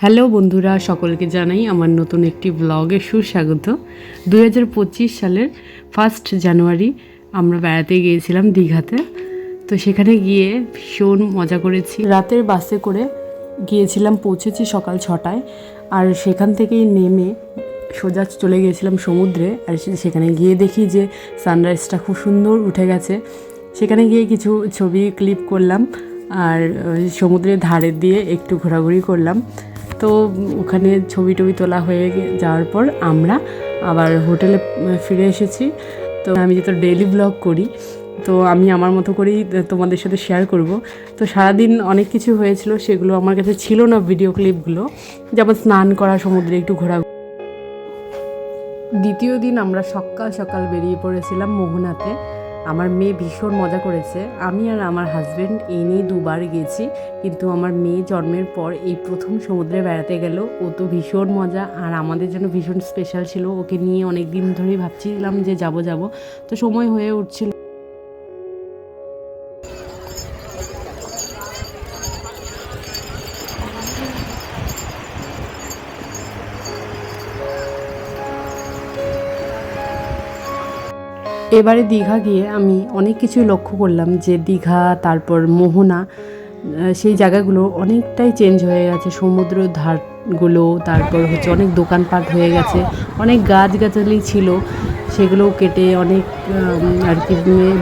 Hello বন্ধুরা, সকলকে জানাই আমার নতুন একটি ব্লগে সুস্বাগত। দু হাজার পঁচিশ সালের ফার্স্ট জানুয়ারি আমরা বেড়াতে গিয়েছিলাম দীঘাতে। তো সেখানে গিয়ে ভীষণ মজা করেছি। রাতের বাসে করে গিয়েছিলাম, পৌঁছেছি সকাল ছটায়। আর সেখান থেকেই নেমে সোজা চলে গিয়েছিলাম সমুদ্রে। আর সেখানে গিয়ে দেখি যে সানরাইজটা খুব সুন্দর উঠে গেছে। সেখানে গিয়ে কিছু ছবি ক্লিপ করলাম। আর সমুদ্রের ধারে দিয়ে একটু ঘোরাঘুরি করলাম। তো ওখানে ছবি টবি তোলা হয়ে যাওয়ার পর আমরা আবার হোটেলে ফিরে এসেছি। তো আমি যেহেতু ডেইলি ব্লগ করি, তো আমি আমার মতো করেই তোমাদের সাথে শেয়ার করব। তো সারাদিন অনেক কিছু হয়েছিল, সেগুলো আমার কাছে ছিল না ভিডিও ক্লিপগুলো যেমন স্নান করা, সমুদ্রে একটু ঘোরা। দ্বিতীয় দিন আমরা সকাল সকাল বেরিয়ে পড়েছিলাম মোহনাতে। আমার মেয়ে ভীষণ মজা করেছে। আমি আর আমার হাজব্যান্ড এই নিয়ে দুবার গেছি, কিন্তু আমার মেয়ে জন্মের পর এই প্রথম সমুদ্রে বেড়াতে গেল। ও তো ভীষণ মজা, আর আমাদের জন্য ভীষণ স্পেশাল ছিল। ওকে নিয়ে অনেক দিন ধরেই ভাবছিলাম যে যাব যাব। তো সময় হয়ে উঠছিল। এবারে দীঘা গিয়ে আমি অনেক কিছুই লক্ষ্য করলাম যে দীঘা, তারপর মোহনা সেই জায়গাগুলো অনেকটাই চেঞ্জ হয়ে গেছে। সমুদ্র ধারগুলো তারপর হচ্ছে অনেক দোকানপাট হয়ে গেছে, অনেক গাছগাছালি ছিল সেগুলো কেটে অনেক আর কি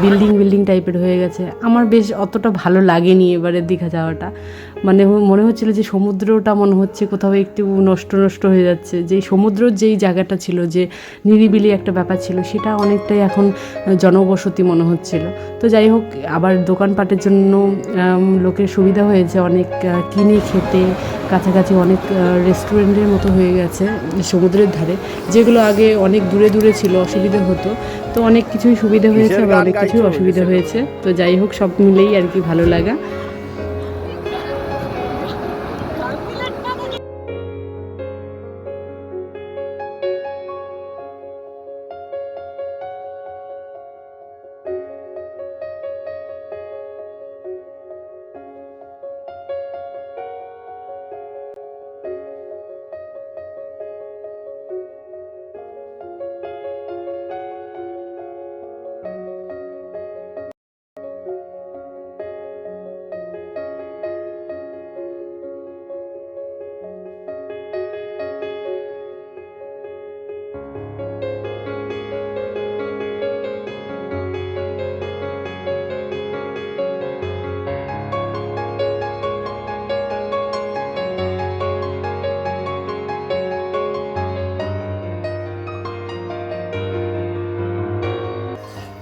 বিল্ডিং বিল্ডিং টাইপের হয়ে গেছে। আমার বেশ অতটা ভালো লাগেনি এবারে দীঘা যাওয়াটা। মানে মনে হচ্ছিল যে সমুদ্রটা মনে হচ্ছে কোথাও একটু নষ্ট নষ্ট হয়ে যাচ্ছে। যেই সমুদ্রর যেই জায়গাটা ছিল যে নিরিবিলি একটা ব্যাপার ছিল সেটা অনেকটাই এখন জনবসতি মনে হচ্ছিল। তো যাই হোক আবার দোকানপাটের জন্য লোকের সুবিধা হয়েছে। অনেক কিনে খেতে কাছাকাছি অনেক রেস্টুরেন্টের মতো হয়ে গেছে সমুদ্রের ধারে যেগুলো আগে অনেক দূরে দূরে ছিল অসুবিধা হতো। তো অনেক কিছুই সুবিধা হয়েছে আবার অনেক কিছুই অসুবিধা হয়েছে। তো যাই হোক সব মিলেই আর কি ভালো লাগা।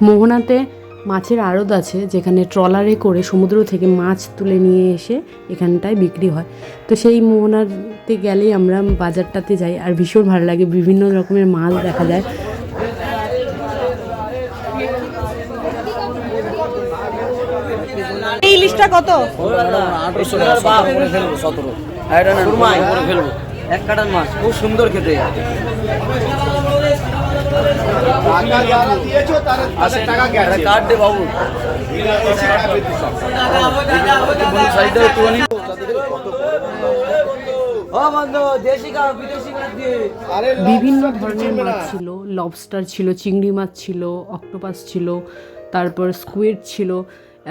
মোহনাতে মাছের আড়ত আছে যেখানে ট্রলারে করে সমুদ্র থেকে মাছ তুলে নিয়ে এসে এখানটায় বিক্রি হয়। তো সেই মোহনাতে গেলেই আমরা বাজারটাতে যাই আর ভীষণ ভালো লাগে বিভিন্ন রকমের মাছ দেখা যায়। ইলিশটা কত? সতেরো এক কাটার মাছ খুব সুন্দর খেতে। কাট বাবু। বিভিন্ন ধরনের মাছ ছিল। লবস্টার ছিল চিংড়ি মাছ ছিল অক্টোপাস ছিল তারপর স্কুয়েড ছিল।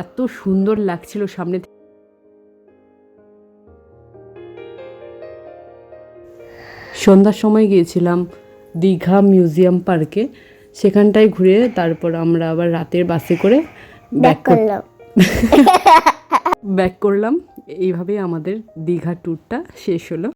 এত সুন্দর লাগছিল সামনে থেকে। সন্ধ্যার সময় গিয়েছিলাম। দীঘা মিউজিয়াম পার্কে সেখানটায় ঘুরে তারপর আমরা আবার রাতের বাসে করে ব্যাক করলাম। ব্যাক করলাম। এইভাবেই আমাদের দীঘা ট্যুরটা শেষ হলো।